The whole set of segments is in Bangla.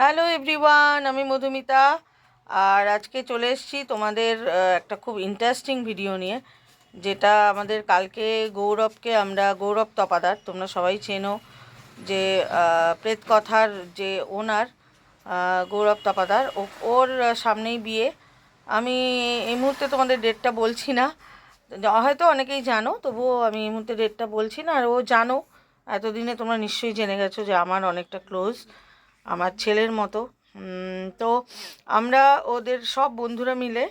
হ্যালো এভরিওয়ান আমি মধুমিতা। আর আজকে চলে এসেছি তোমাদের একটা খুব ইন্টারেস্টিং ভিডিও নিয়ে যেটা আমাদের কালকে গৌরবকে আমরা গৌরব তপাদার তোমরা সবাই চেনো যে আহ, প্রেতকথার যে ওনার গৌরব তপাদার ও- ওর সামনেই বিয়ে। আমি এই মুহূর্তে তোমাদের ডেটটা বলছি না। হয়তো অনেকেই জানো তবুও আমি এই মুহূর্তে ডেটটা বলছি না। আর ও জানো এতদিনে তোমরা নিশ্চয়ই জেনে গেছো যে আমার অনেকটা ক্লোজ আমার ছেলের মতো। তো আমরা ওদের সব বন্ধুরা মিলে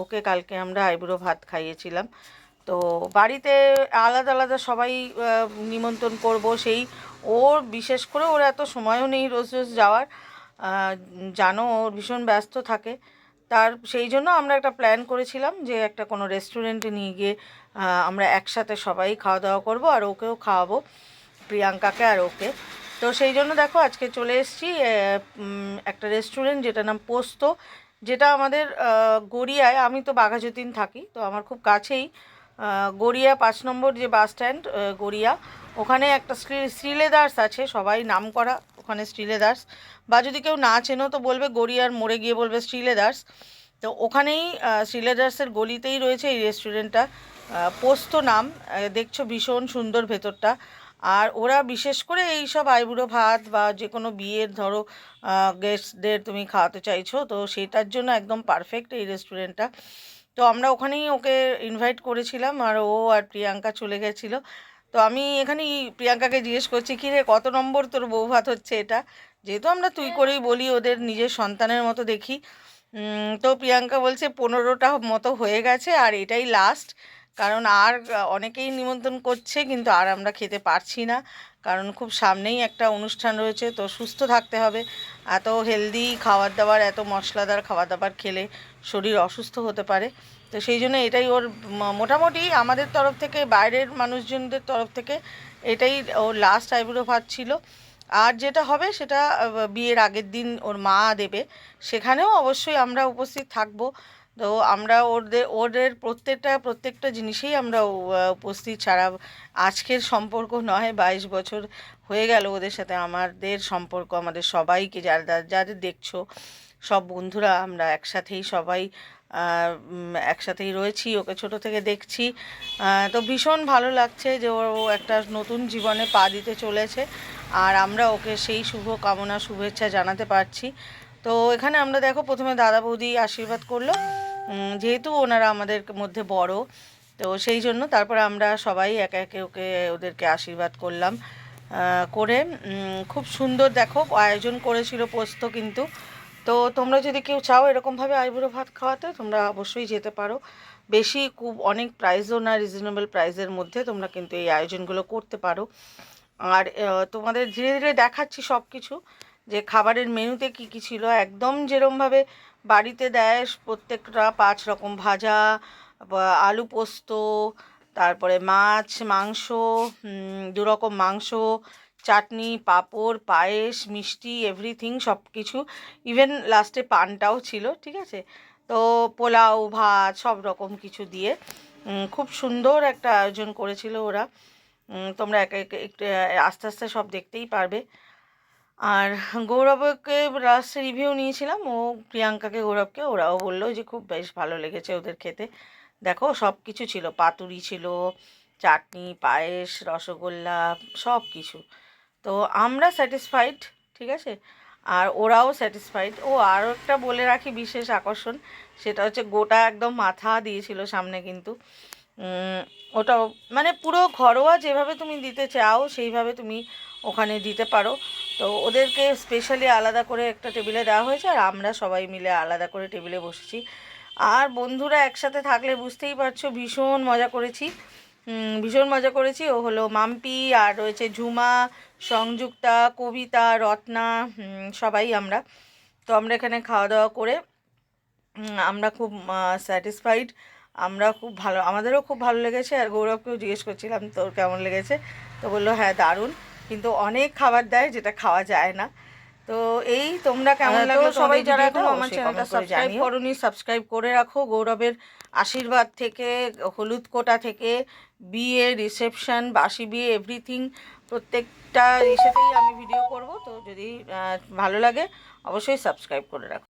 ওকে কালকে আমরা আইবুড়ো ভাত খাইয়েছিলাম। তো বাড়িতে আলাদা আলাদা সবাই নিমন্ত্রণ করব সেই, ওর বিশেষ করে ওর এত সময়ও নেই রোজ রোজ যাওয়ার। জানো ওর ভীষণ ব্যস্ত থাকে। তার, সেই জন্য আমরা একটা প্ল্যান করেছিলাম যে একটা কোনো রেস্টুরেন্টে নিয়ে গিয়ে আমরা একসাথে সবাই খাওয়া দাওয়া করব আর ওকেও খাওয়াবো, প্রিয়াঙ্কাকে আর ওকে। তো সেই জন্য দেখো আজকে চলে এসেছি একটা রেস্টুরেন্ট যেটার নাম পোস্ত, যেটা আমাদের গড়িয়ায়, আমি তো বাঘাযতীন থাকি, তো আমার খুব কাছেই গড়িয়া পাঁচ নম্বর যে বাস স্ট্যান্ড গড়িয়া, ওখানে একটা শ্রী- শ্রীলেদার্স আছে, সবাই নাম করা, ওখানে শ্রীলেদার্স, বা যদি কেউ না চেনো তো বলবে গড়িয়ার মোড়ে গিয়ে বলবে শ্রীলেদার্স, তো ওখানেই শ্রীলেদার্সের গলিতেই রয়েছে এই রেস্টুরেন্টটা পোস্ত নাম দেখছ ভীষণ সুন্দর ভেতরটা আর ওরা বিশেষ করে এই সব আইবুড়ো ভাত বা যে কোনো বিয়ের ধরো গেস্টদের তুমি খাওয়াতে চাইছো তো সেটার জন্য একদম পারফেক্ট এই রেস্টুরেন্টটা তো আমরা ওখানেই ওকে ইনভাইট করেছিলাম আর ও আর প্রিয়াঙ্কা চলে গেছিল। তো আমি এখানেই প্রিয়াঙ্কাকে জিজ্ঞেস করছি কি রে কত নম্বর তোর বউ ভাত হচ্ছে এটা? যেহেতু আমরা তুই করেই বলি ওদের নিজের সন্তানের মতো দেখি। তো প্রিয়াঙ্কা বলছে পনেরোটা মতো হয়ে গেছে আর এটাই লাস্ট কারণ আর অনেকেই নিমন্ত্রণ করছে, কিন্তু আর আমরা খেতে পারছি না। কারণ খুব সামনেই একটা অনুষ্ঠান রয়েছে, তো সুস্থ থাকতে হবে। এত হেলদি খাবার দাবার এত মশলাদার খাবার দাবার খেলে শরীর অসুস্থ হতে পারে। তো সেই জন্য এটাই ওর মোটামুটি আমাদের তরফ থেকে, বাইরের মানুষজনদের তরফ থেকে এটাই ওর লাস্ট আইবুড়ো ভাত ছিল। আর যেটা হবে সেটা বিয়ের আগের দিন ওর মা দেবে। সেখানেও অবশ্যই আমরা উপস্থিত থাকব। তো আমরা ওদের ওদের প্রত্যেকটা প্রত্যেকটা জিনিসেই আমরা উপস্থিত ছাড়া আজকের সম্পর্ক নয়, বাইশ বছর হয়ে গেল ওদের সাথে আমাদের সম্পর্ক, আমাদের সবাইকে যারা যাদের দেখছ, সব বন্ধুরা আমরা একসাথেই সবাই একসাথেই রয়েছি, ওকে ছোট থেকে দেখছি তো ভীষণ ভালো লাগছে যে ও একটা নতুন জীবনে পা দিতে চলেছে, আর আমরা ওকে সেই শুভ কামনা, শুভেচ্ছা জানাতে পারছি, তো এখানে আমরা দেখো প্রথমে দাদা বৌদি আশীর্বাদ করল যেহেতু ওনারা আমাদের মধ্যে বড়, তো সেই জন্য তারপরে আমরা সবাই একে একে ওকে, ওদেরকে আশীর্বাদ করলাম করে খুব সুন্দর দেখো, আয়োজন করেছিল পোস্ত কিন্তু। তো তোমরা যদি কেউ চাও এরকমভাবে আইবুড়ো ভাত খাওয়াতে, তোমরা অবশ্যই যেতে পারো। বেশি খুব অনেক প্রাইজও না রিজনেবল প্রাইজের মধ্যে তোমরা কিন্তু এই আয়োজনগুলো করতে পারো। আর তোমাদের ধীরে ধীরে দেখাচ্ছি সব কিছু যে খাবারের মেনুতে কি কি ছিল, একদম যেরমভাবে বাড়িতে দেয় প্রত্যেকটা পাঁচ রকম ভাজা আলু পোস্ত তারপরে মাছ মাংস উম, দু রকম মাংস চাটনি পাঁপড় পায়েস মিষ্টি এভরিথিং সব কিছু ইভেন লাস্টে পানটাও ছিল ঠিক আছে? তো পোলাও ভাত সব রকম কিছু দিয়ে খুব সুন্দর একটা আয়োজন করেছিল ওরা। তোমরা একে একে একটু আস্তে আস্তে সব দেখতেই পারবে। আর গৌরবকে লাস্ট রিভিউ নিয়েছিলাম। ও প্রিয়াঙ্কাকে, গৌরবকে, ওরাও বলল যে, খুব বেশ ভালো লেগেছে ওদের খেতে। দেখো সব কিছু ছিল। পাতুরি ছিল, চাটনি, পায়েস, রসগোল্লা সব কিছু তো আমরা স্যাটিসফাইড ঠিক আছে? আর ওরাও স্যাটিসফাইড ও আরও একটা বলে রাখি বিশেষ আকর্ষণ, সেটা হচ্ছে গোটা একদম মাথা দিয়েছিল সামনে কিন্তু। ওটাও মানে পুরো ঘরোয়া যেভাবে তুমি দিতে চাও, সেইভাবে তুমি ওখানে দিতে পারো। তো ওদেরকে স্পেশালি আলাদা করে একটা টেবিলে দেওয়া হয়েছে আর আমরা সবাই মিলে আলাদা করে টেবিলে বসেছি। আর বন্ধুরা একসাথে থাকলে বুঝতেই পারছ, ভীষণ মজা করেছি। ভীষণ মজা করেছি। ও হলো মাম্পি, আর রয়েছে ঝুমা, সংযুক্তা, কবিতা, রত্না সবাই আমরা। তো আমরা এখানে খাওয়া দাওয়া করে আমরা খুব স্যাটিসফাইড আমরা খুব ভালো, আমাদেরও খুব ভালো লেগেছে। আর গৌরবকেও জিজ্ঞেস করছিলাম, তোর কেমন লেগেছে? তো বলল হ্যাঁ দারুণ। কিন্তু অনেক খাবার দেয় যেটা খাওয়া যায় না। তো এই তোমরা কেমন হ্যাঁ, লাগল সবাই যারা এখনও আমার চ্যানেলটা সাবস্ক্রাইব। করনি সাবস্ক্রাইব করে রাখো। গৌরবের আশীর্বাদ থেকে হলুদ কোটা থেকে বিয়ে রিসেপশন বাসি বিয়ে এভরিথিং প্রত্যেকটা ইসেতেই আমি ভিডিও করব। তো যদি ভালো লাগে অবশ্যই সাবস্ক্রাইব করে রাখো।